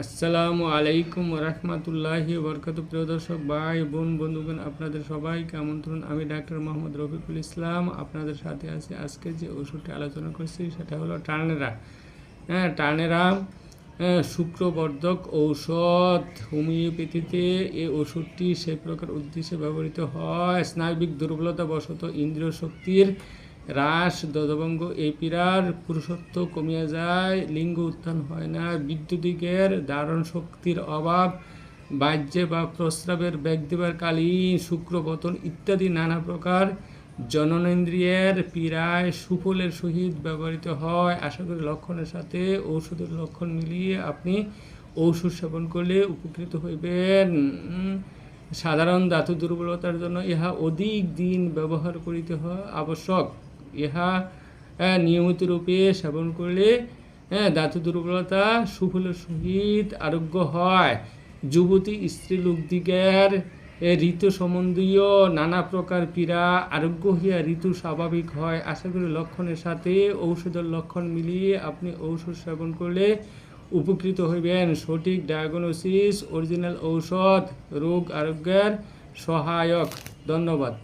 আসসালামু আলাইকুম রহমতুল্লাহি বরকত প্রিয় দর্শক, ভাই, বোন, বন্ধুগণ, আপনাদের সবাইকে আমন্ত্রণ। আমি ডাক্তার মোহাম্মদ রফিকুল ইসলাম, আপনাদের সাথে আছি আজকে যে ওষুধটি আলোচনা করছি, সেটা হলো টার্নেরা। হ্যাঁ টার্নেরা শুক্রবর্ধক ঔষধ। হোমিওপ্যাথিতে এই ওষুধটি সেই প্রকার উদ্দেশ্যে ব্যবহৃত হয়। স্নায়বিক দুর্বলতা বশত ইন্দ্রিয় শক্তির হ্রাস দদভঙ্গ এই পীড়ার পুরুষত্ব কমিয়া যায়, লিঙ্গ উত্থান হয় না, বিদ্যুতিকের ধারণ শক্তির অভাব, বাহ্যে বা প্রস্রাবের ব্যাগ দেবার কালীন শুক্রপতন ইত্যাদি নানা প্রকার জননেন্দ্রিয়ের পীড়ায় সুফলের সহিত ব্যবহৃত হয়। আশা করি লক্ষণের সাথে ঔষধের লক্ষণ মিলিয়ে আপনি ঔষধ সেবন করলে উপকৃত হইবেন। সাধারণ ধাতু দুর্বলতার জন্য ইহা অধিক দিন ব্যবহার করিতে হওয়া আবশ্যক। ইহা নিয়মিত রূপে সেবন করলে হ্যাঁ ধাতু দুর্বলতা সুফলের সহিত আরোগ্য হয়। যুবতী স্ত্রী লোকদিগের ঋতু সম্বন্ধীয় নানা প্রকার পীড়া, আরোগ্য হইয়া ঋতু স্বাভাবিক হয়। আশা করি লক্ষণের সাথে ঔষধের লক্ষণ মিলিয়ে আপনি ঔষধ সেবন করলে উপকৃত হইবেন। সঠিক ডায়াগনোসিস, অরিজিনাল ঔষধ, রোগ আরোগ্যের সহায়ক। ধন্যবাদ।